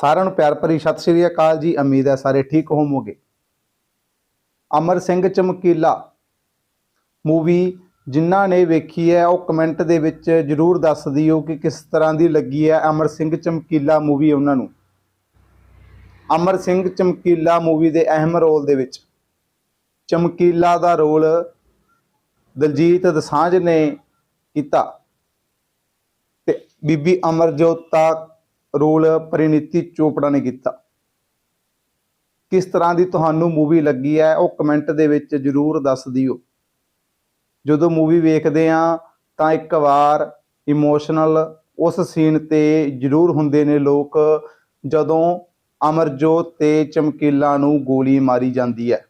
ਸਾਰਿਆਂ ਨੂੰ ਪਿਆਰ ਭਰੀ ਸਤਿ ਸ਼੍ਰੀ ਅਕਾਲ ਜੀ। ਉਮੀਦ ਹੈ ਸਾਰੇ ਠੀਕ ਹੋਵੋਗੇ। ਅਮਰ ਸਿੰਘ ਚਮਕੀਲਾ ਮੂਵੀ ਜਿਨ੍ਹਾਂ ਨੇ ਵੇਖੀ ਹੈ, ਉਹ ਕਮੈਂਟ ਦੇ ਵਿੱਚ ਜਰੂਰ ਦੱਸ ਦਿਓ ਕਿ ਕਿਸ ਤਰ੍ਹਾਂ ਦੀ ਲੱਗੀ ਹੈ ਅਮਰ ਸਿੰਘ ਚਮਕੀਲਾ ਮੂਵੀ ਉਹਨਾਂ ਨੂੰ। ਅਮਰ ਸਿੰਘ ਚਮਕੀਲਾ ਮੂਵੀ ਦੇ ਅਹਿਮ ਰੋਲ ਦੇ ਵਿੱਚ ਚਮਕੀਲਾ ਦਾ ਰੋਲ ਦਲਜੀਤ ਦਸਾਂਝ ਨੇ ਕੀਤਾ ਤੇ ਬੀਬੀ ਅਮਰਜੋਤ ਦਾ ਰੋਲ ਪਰਿਨੀਤੀ ਚੋਪੜਾ ਨੇ ਕੀਤਾ। ਕਿਸ ਤਰ੍ਹਾਂ ਦੀ ਤੁਹਾਨੂੰ ਮੂਵੀ ਲੱਗੀ ਹੈ, ਉਹ ਕਮੈਂਟ ਦੇ ਵਿੱਚ ਜਰੂਰ ਦੱਸ ਦਿਓ। ਜਦੋਂ ਮੂਵੀ ਵੇਖਦੇ ਆ ਤਾਂ ਇੱਕ ਵਾਰ ਇਮੋਸ਼ਨਲ ਉਸ ਸੀਨ ਤੇ ਜਰੂਰ ਹੁੰਦੇ ਨੇ ਲੋਕ, ਜਦੋਂ ਅਮਰਜੋਤ ਤੇ ਚਮਕੀਲਾ ਨੂੰ ਗੋਲੀ ਮਾਰੀ ਜਾਂਦੀ ਹੈ।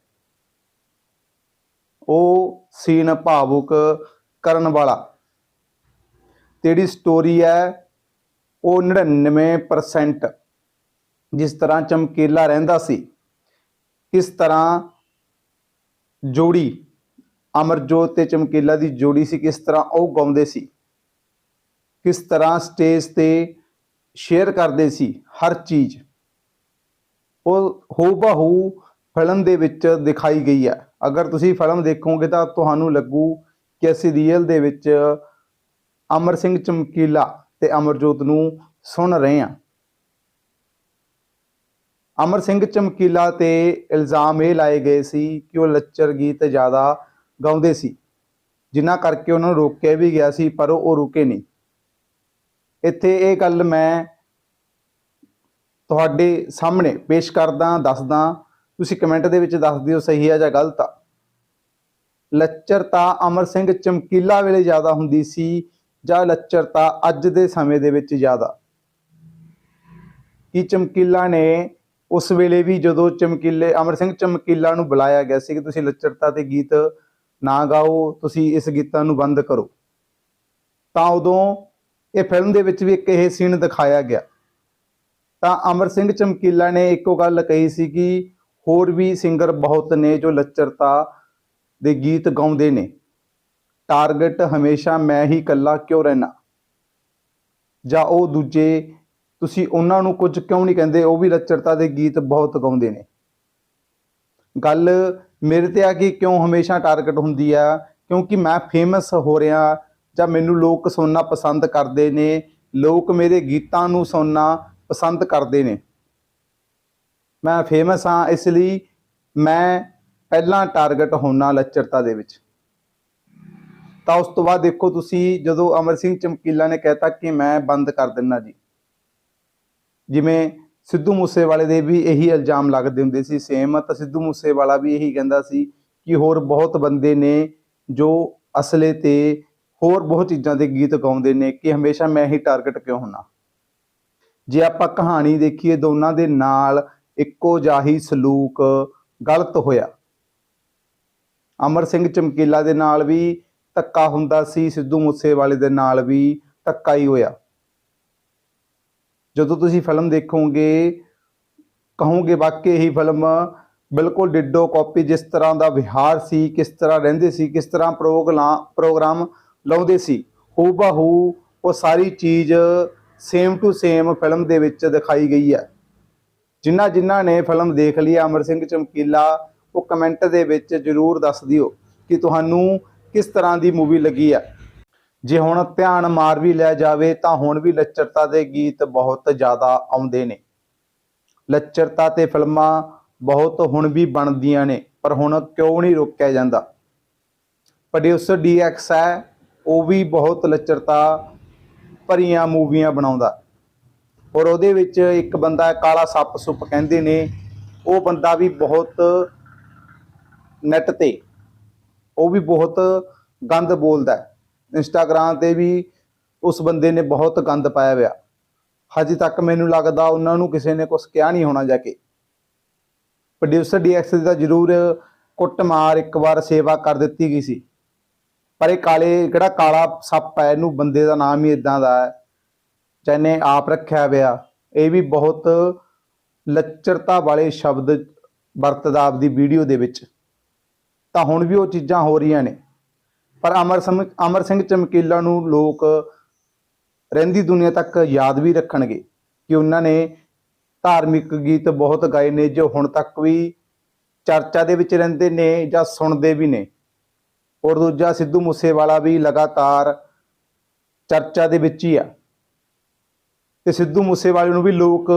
ਉਹ ਸੀਨ ਭਾਵੁਕ ਕਰਨ ਵਾਲਾ। ਤੇ ਸਟੋਰੀ ਹੈ ਉਹ 99% ਜਿਸ ਤਰ੍ਹਾਂ ਚਮਕੀਲਾ ਰਹਿੰਦਾ ਸੀ ਕਿਸ ਤਰ੍ਹਾਂ ਜੋੜੀ, ਅਮਰਜੋਤ ਤੇ ਚਮਕੀਲਾ ਦੀ ਜੋੜੀ ਸੀ, ਕਿਸ ਤਰ੍ਹਾਂ ਉਹ ਗਾਉਂਦੇ ਸੀ, ਕਿਸ ਤਰ੍ਹਾਂ ਸਟੇਜ ਤੇ ਸ਼ੇਅਰ ਕਰਦੇ ਸੀ, ਹਰ ਚੀਜ਼। ਉਹ ਹੂਬਹੂ ਫਿਲਮ ਦੇ ਵਿੱਚ ਦਿਖਾਈ ਗਈ ਹੈ। ਅਗਰ ਤੁਸੀਂ ਫਿਲਮ ਦੇਖੋਗੇ ਤਾਂ ਤੁਹਾਨੂੰ ਲੱਗੂ ਕਿ ਅਸੀਂ ਰੀਅਲ ਦੇ ਵਿੱਚ ਅਮਰ ਸਿੰਘ ਚਮਕੀਲਾ ਤੇ ਅਮਰਜੋਤ ਨੂੰ ਸੁਣ ਰਹੇ ਹਾਂ। ਅਮਰ ਸਿੰਘ ਚਮਕੀਲਾ ਤੇ ਇਲਜ਼ਾਮ ਇਹ ਲਾਏ ਗਏ ਸੀ ਕਿ ਉਹ ਲੱਚਰ ਗੀਤ ਜ਼ਿਆਦਾ ਗਾਉਂਦੇ ਸੀ, ਜਿਨ੍ਹਾਂ ਕਰਕੇ ਉਹਨਾਂ ਨੂੰ ਰੋਕਿਆ ਵੀ ਗਿਆ ਸੀ, ਪਰ ਉਹ ਰੁਕੇ ਨਹੀਂ। ਇੱਥੇ ਇਹ ਗੱਲ ਮੈਂ ਤੁਹਾਡੇ ਸਾਹਮਣੇ ਪੇਸ਼ ਕਰਦਾ, ਦੱਸਦਾ। ਤੁਸੀਂ ਕਮੈਂਟ ਦੇ ਵਿੱਚ ਦੱਸ ਦਿਓ ਸਹੀ ਹੈ ਜਾਂ ਗਲਤ ਆ। ਲੱਚਰਤਾ ਅਮਰ ਸਿੰਘ ਚਮਕੀਲਾ ਵੇਲੇ ਜ਼ਿਆਦਾ ਹੁੰਦੀ ਸੀ ਜਾਂ ਲੱਚਰਤਾ ਅੱਜ ਦੇ ਸਮੇਂ ਦੇ ਵਿੱਚ ਜ਼ਿਆਦਾ। ਕਿ ਚਮਕੀਲਾ ਨੇ ਉਸ ਵੇਲੇ ਵੀ ਜਦੋਂ ਚਮਕੀਲੇ, ਅਮਰ ਸਿੰਘ ਚਮਕੀਲਾ ਨੂੰ ਬੁਲਾਇਆ ਗਿਆ ਸੀ ਕਿ ਤੁਸੀਂ ਲੱਚਰਤਾ ਤੇ ਗੀਤ ਨਾ ਗਾਓ, ਤੁਸੀਂ ਇਸ ਗੀਤਾਂ ਨੂੰ ਬੰਦ ਕਰੋ। ਤਾਂ ਉਦੋਂ ਇਹ ਫਿਲਮ ਦੇ ਵਿੱਚ ਵੀ ਇੱਕ ਇਹ ਸੀਨ ਦਿਖਾਇਆ ਗਿਆ। ਤਾਂ ਅਮਰ ਸਿੰਘ ਚਮਕੀਲਾ ਨੇ ਇੱਕੋ ਗੱਲ ਕਹੀ ਸੀ ਕਿ ਹੋਰ ਵੀ ਸਿੰਗਰ ਬਹੁਤ ਨੇ ਜੋ ਲੱਚਰਤਾ ਦੇ ਗੀਤ ਗਾਉਂਦੇ ਨੇ। ਟਾਰਗੇਟ ਹਮੇਸ਼ਾ ਮੈਂ ਹੀ ਇਕੱਲਾ ਕਿਉਂ ਰਹਿਣਾ ਜਾਂ ਉਹ ਦੂਜੇ ਤੁਸੀਂ ਉਹਨਾਂ ਨੂੰ ਕੁਝ ਕਿਉਂ ਨਹੀਂ ਕਹਿੰਦੇ? ਉਹ ਵੀ ਲੱਚਰਤਾ ਦੇ ਗੀਤ ਬਹੁਤ ਗਾਉਂਦੇ ਨੇ। ਗੱਲ ਮੇਰੇ ਤੇ ਆ ਕਿ ਕਿਉਂ ਹਮੇਸ਼ਾ ਟਾਰਗੇਟ ਹੁੰਦੀ ਆ? ਕਿਉਂਕਿ ਮੈਂ ਫੇਮਸ ਹੋ ਰਿਹਾ ਜਾਂ ਮੈਨੂੰ ਲੋਕ ਸੁਣਨਾ ਪਸੰਦ ਕਰਦੇ ਨੇ, ਲੋਕ ਮੇਰੇ ਗੀਤਾਂ ਨੂੰ ਸੁਣਨਾ ਪਸੰਦ ਕਰਦੇ ਨੇ। ਮੈਂ ਫੇਮਸ ਹਾਂ, ਇਸ ਲਈ ਮੈਂ ਪਹਿਲਾਂ ਟਾਰਗੇਟ ਹੋਣਾ ਲੱਚਰਤਾ ਦੇ ਵਿੱਚ। ਤਾਂ ਉਸ ਤੋਂ ਬਾਅਦ ਦੇਖੋ ਤੁਸੀਂ ਜਦੋਂ ਅਮਰ ਸਿੰਘ ਚਮਕੀਲਾ ਨੇ ਕਹਿਤਾ ਕਿ ਮੈਂ ਬੰਦ ਕਰ ਦਿੰਨਾ ਜੀ। ਜਿਵੇਂ ਸਿੱਧੂ ਮੂਸੇਵਾਲੇ ਦੇ ਵੀ ਇਹੀ ਇਲਜ਼ਾਮ ਲੱਗਦੇ ਹੁੰਦੇ ਸੀ ਸੇਮ ਤਾਂ ਸਿੱਧੂ ਮੂਸੇਵਾਲਾ ਵੀ ਇਹੀ ਕਹਿੰਦਾ ਸੀ ਕਿ ਹੋਰ ਬਹੁਤ ਬੰਦੇ ਨੇ ਜੋ ਅਸਲੇ ਤੇ ਹੋਰ ਬਹੁਤ ਚੀਜ਼ਾਂ ਦੇ ਗੀਤ ਗਾਉਂਦੇ ਨੇ ਕਿ ਹਮੇਸ਼ਾ ਮੈਂ ਹੀ ਟਾਰਗੇਟ ਕਿਉਂ ਹੁੰਨਾ। ਜੇ ਆਪਾਂ ਕਹਾਣੀ ਦੇਖੀਏ ਦੋਨਾਂ ਦੇ ਨਾਲ ਇੱਕੋ ਜਾਹੀ ਸਲੂਕ ਗਲਤ ਹੋਇਆ। ਅਮਰ ਸਿੰਘ ਚਮਕੀਲਾ ਦੇ ਨਾਲ ਵੀ ਧੱਕਾ ਹੁੰਦਾ ਸੀ ਸਿੱਧੂ ਮੂਸੇਵਾਲੇ ਦੇ ਨਾਲ ਵੀ ਧੱਕਾ ਹੀ ਹੋਇਆ। ਜਦੋਂ ਤੁਸੀਂ ਫਿਲਮ ਦੇਖੋਗੇ ਕਹੋਗੇ ਵਾਕਈ ਹੀ ਫਿਲਮ ਬਿਲਕੁਲ ਡਿੱਡੋ ਕਾਪੀ ਜਿਸ ਤਰ੍ਹਾਂ ਦਾ ਵਿਹਾਰ ਸੀ ਕਿਸ ਤਰ੍ਹਾਂ ਰਹਿੰਦੇ ਸੀ ਕਿਸ ਤਰ੍ਹਾਂ ਪ੍ਰੋਗਰਾਮ ਪ੍ਰੋਗਰਾਮ ਲਾਉਂਦੇ ਸੀ ਹੂ ਹੂਬਹੂ ਉਹ ਸਾਰੀ ਚੀਜ਼ ਸੇਮ ਟੂ ਸੇਮ ਫਿਲਮ ਦੇ ਵਿੱਚ ਦਿਖਾਈ ਗਈ ਹੈ। ਜਿਨ੍ਹਾਂ ਜਿਨ੍ਹਾਂ ਨੇ ਫਿਲਮ ਦੇਖ ਲਈ ਹੈ, ਅਮਰ ਸਿੰਘ ਚਮਕੀਲਾ ਉਹ ਕਮੈਂਟ ਦੇ ਵਿੱਚ ਜਰੂਰ ਦੱਸ ਦਿਓ ਕਿ ਤੁਹਾਨੂੰ ਕਿਸ ਤਰ੍ਹਾਂ ਦੀ ਮੂਵੀ ਲੱਗੀ ਹੈ ਜੇ ਹੁਣ ਧਿਆਨ ਮਾਰ ਵੀ ਲਿਆ ਜਾਵੇ, ਤਾਂ ਹੁਣ ਵੀ ਲੱਚਰਤਾ ਦੇ ਗੀਤ ਬਹੁਤ ਜ਼ਿਆਦਾ ਆਉਂਦੇ ਨੇ। ਲੱਚਰਤਾ ਤੇ ਫਿਲਮਾਂ ਬਹੁਤ ਹੁਣ ਵੀ ਬਣਦੀਆਂ ਨੇ, ਪਰ ਹੁਣ ਕਿਉਂ ਨਹੀਂ ਰੋਕਿਆ ਜਾਂਦਾ? ਪ੍ਰੋਡਿਊਸਰ ਡੀਐਕਸ ਹੈ, ਉਹ ਵੀ ਬਹੁਤ ਲੱਚਰਤਾ ਭਰੀਆਂ ਮੂਵੀਆਂ ਬਣਾਉਂਦਾ। ਔਰ ਉਹਦੇ ਵਿੱਚ ਇੱਕ ਬੰਦਾ ਕਾਲਾ ਸੱਪ ਸੁੱਪ ਕਹਿੰਦੇ ਨੇ, ਉਹ ਬੰਦਾ ਵੀ ਬਹੁਤ ਨੈਟ ਤੇ ਉਹ ਵੀ ਬਹੁਤ ਗੰਦ ਬੋਲਦਾ ਹੈ। ਇੰਸਟਾਗ੍ਰਾਮ ਤੇ ਵੀ ਉਸ ਬੰਦੇ ਨੇ ਬਹੁਤ ਗੰਦ ਪਾਇਆ ਹੋਇਆ। ਹਜੇ ਤੱਕ ਮੈਨੂੰ ਲੱਗਦਾ ਉਹਨਾਂ ਨੂੰ ਕਿਸੇ ਨੇ ਕੁਝ ਕਿਹਾ ਨਹੀਂ ਹੋਣਾ ਜਾ ਕੇ। ਪ੍ਰੋਡਿਊਸਰ ਡੀਐਕਸ ਦੀ ਤਾਂ ਜ਼ਰੂਰ ਕੁੱਟਮਾਰ ਇੱਕ ਵਾਰ ਸੇਵਾ ਕਰ ਦਿੱਤੀ ਗਈ ਸੀ। ਪਰ ਇਹ ਕਾਲੇ ਕਿਹੜਾ ਕਾਲਾ ਸੱਪ ਹੈ, ਇਹਨੂੰ ਬੰਦੇ ਦਾ ਨਾਮ ਹੀ ਇਦਾਂ ਦਾ ਹੈ ਚਾਹਨੇ ਆਪ ਰੱਖਿਆ ਹੋਇਆ। ਇਹ ਵੀ ਬਹੁਤ ਲੱਚਰਤਾ ਵਾਲੇ ਸ਼ਬਦ ਵਰਤਦਾ ਆਪਦੀ ਵੀਡੀਓ ਦੇ ਵਿੱਚ। ਤਾਂ ਹੁਣ ਵੀ ਉਹ ਚੀਜ਼ਾਂ ਹੋ ਰਹੀਆਂ ਨੇ। ਪਰ ਅਮਰ ਸਮ ਅਮਰ ਸਿੰਘ ਚਮਕੀਲਾ ਨੂੰ ਲੋਕ ਰਹਿੰਦੀ ਦੁਨੀਆ ਤੱਕ ਯਾਦ ਵੀ ਰੱਖਣਗੇ ਕਿ ਉਹਨਾਂ ਨੇ ਧਾਰਮਿਕ ਗੀਤ ਬਹੁਤ ਗਾਏ ਨੇ, ਜੋ ਹੁਣ ਤੱਕ ਵੀ ਚਰਚਾ ਦੇ ਵਿੱਚ ਰਹਿੰਦੇ ਨੇ ਜਾਂ ਸੁਣਦੇ ਵੀ ਨੇ। ਔਰ ਦੂਜਾ ਸਿੱਧੂ ਮੂਸੇਵਾਲਾ ਵੀ ਲਗਾਤਾਰ ਚਰਚਾ ਦੇ ਵਿੱਚ ਹੀ ਆ। ਤੇ ਸਿੱਧੂ ਮੂਸੇਵਾਲੇ ਨੂੰ ਵੀ ਲੋਕ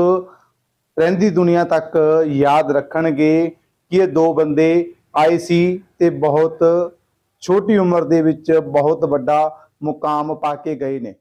ਰਹਿੰਦੀ ਦੁਨੀਆ ਤੱਕ ਯਾਦ ਰੱਖਣਗੇ ਕਿ ਇਹ ਦੋ ਬੰਦੇ ਆਏ ਸੀ ਤੇ ਬਹੁਤ ਛੋਟੀ ਉਮਰ ਦੇ ਵਿੱਚ ਬਹੁਤ ਵੱਡਾ ਮੁਕਾਮ ਪਾ ਕੇ ਗਏ ਨੇ।